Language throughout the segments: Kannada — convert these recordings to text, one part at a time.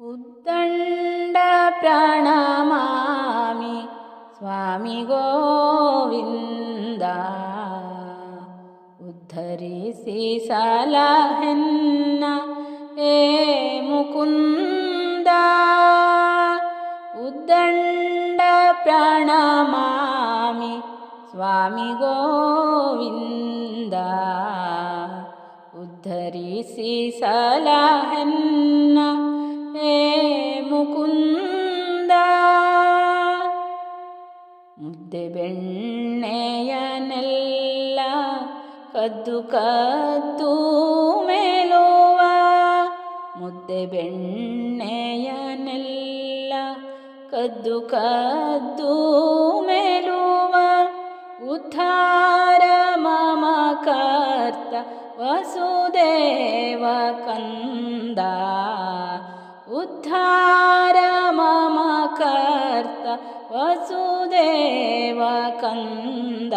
ഉദ്ദണ്ഡ പ്രണമാമി സ്വാമി ഗോവിന്ദ. ഉദ്ധരിസി സലഹന്ന ഏ മുകുന്ദ. ഉദ്ദണ്ഡ പ്രണമാമി സ്വാമി ഗോവിന്ദ. ഉദ്ധരിസി സലഹ ಬೆಣ್ಣೆಯನೆಲ್ಲ ಕದ್ದು ಕದ್ದು ಮೇಲುವ ಮುದ್ದೆ ಬೆಣ್ಣೆಯನೆಲ್ಲ ಕದ್ದು ಕದ್ದು ಮೇಲುವ ಉದ್ಧಾರ ಮಮ ಕರ್ತ ವಸುದೇವ ಕಂದ ಉದ್ಧಾರ ಮಮ वसुदेवकन्द।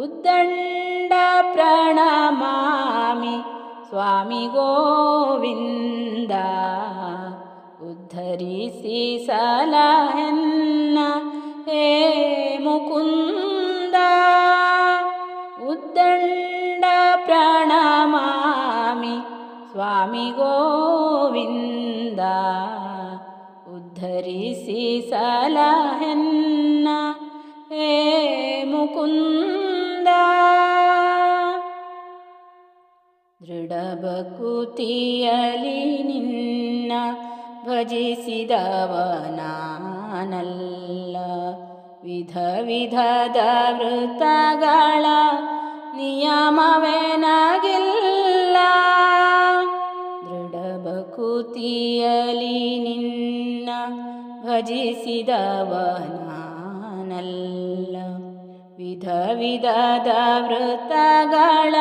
उद्दण्ड प्रणमामि स्वामि गोविन्द उद्धरिसि सलहन्न हे मुकुन्द। उद्दण्ड प्रणमामि स्वामि गोविन्द ಉದ್ಧರಿಸಿ ಸಲಹೆನ್ನ ಹೇ ಮುಕುಂದ. ದೃಢಬಕುತಿಯಲಿ ನಿನ್ನ ಭಜಿಸಿದವನಾನಲ್ಲ ವಿಧ ವಿಧದ ವೃತ್ತಗಳ ನಿಯಮವೇನಾಗಿಲ್ಲ. ದೃಢಬಕುತಿಯಲಿ ಭಜಿಸಿದವನಾನಲ್ಲ. ವಿಧ ವಿಧದ ವೃತ್ತಗಳ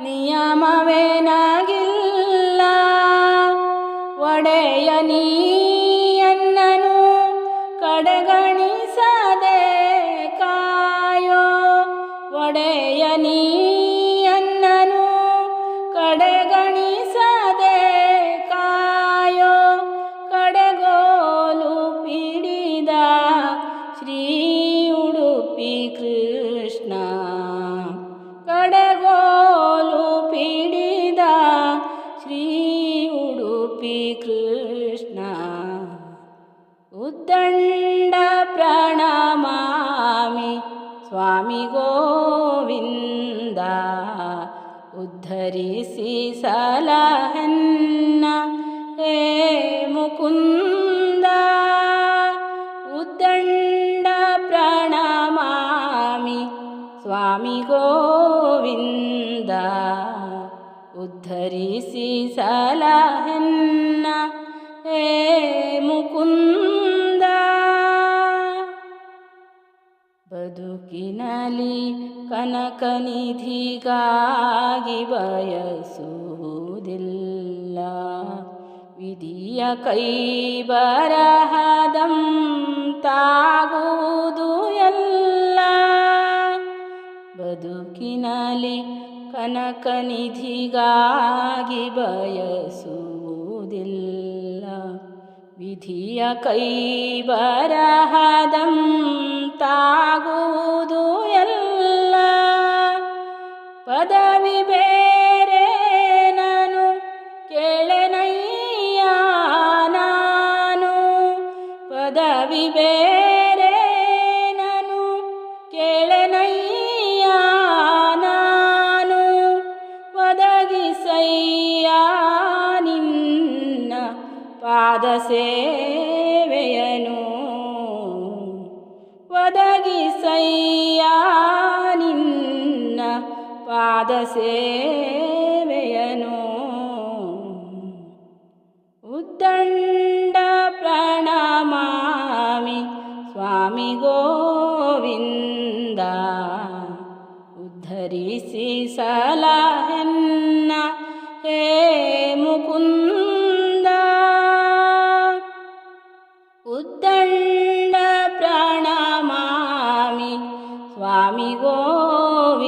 ನಿಯಮವೇನಾಗಿಲ್ಲ. ಒಡೆಯ ನೀಯನ್ನನು स्वामी गोविन्द। उद्धरिसि सलहन्न। हे मुकुन्द उद्दण्ड प्रणमामि स्वामी गोविन्द। उद्धरिसि सला ಕನಕನಿಧಿಗಾಗಿ ಬಯಸುವುದಿಲ್ಲ. ವಿಧಿಯ ಕೈ ಬರಹದಂ ತಾಗುವುದು ಎಲ್ಲ. ಬದುಕಿನಲಿ ಕನಕನಿಧಿಗಾಗಿ ಬಯಸುವುದಿಲ್ಲ. ವಿಧಿಯ ಕೈ ಬರಹದಂ ತಾಗುವುದು ಬೇರೆ ನಾನು ಕೇಳನಯ್ಯ ನಾನು ನಿನ್ನ ಸೇವೆಯನು. ಒದಗಿಸಯ್ಯ ನಿನ್ನ ಪಾದ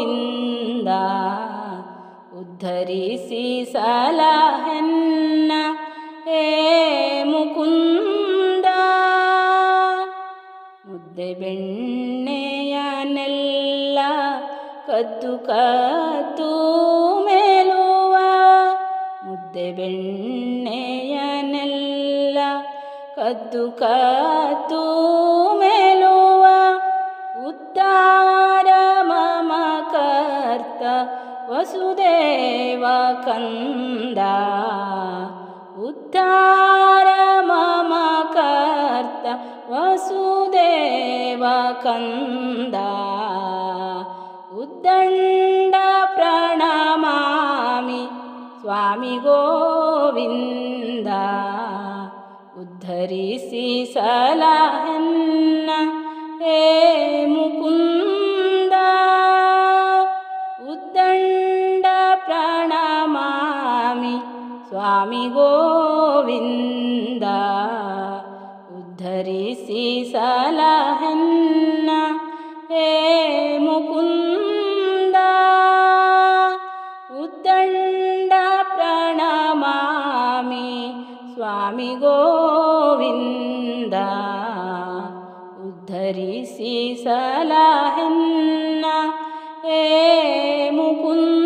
ಗೋವಿಂದ ಉದ್ಧರಿಸಿ ಸಲಹೆನ್ನ ಹೇ ಮುಕುಂದ. ಮುದ್ದೆ ಬೆಣ್ಣೆಯನೆಲ್ಲ ಕದ್ದು ಕದ್ದು ಮೇಲುವ. ಮುದ್ದೆ ಬೆಣ್ಣೆಯನೆಲ್ಲ ಕದ್ದು ಕದ್ದು ಮೇಲುವ. ಉದ್ದ वसुदेव कन्द उद्धार मम कर्त वसुदेव कन्द उद्दण्ड प्रणमामि स्वामि गोविन्द। उद्धरिसि सलन् हे स्वामी गोविन्द उद्धरिसि सलहन्न हे मुकुन्द उद्दण्ड प्रणमामि स्वामी गोविन्द उद्धरिसि सलहन्न हे मुकुन्द।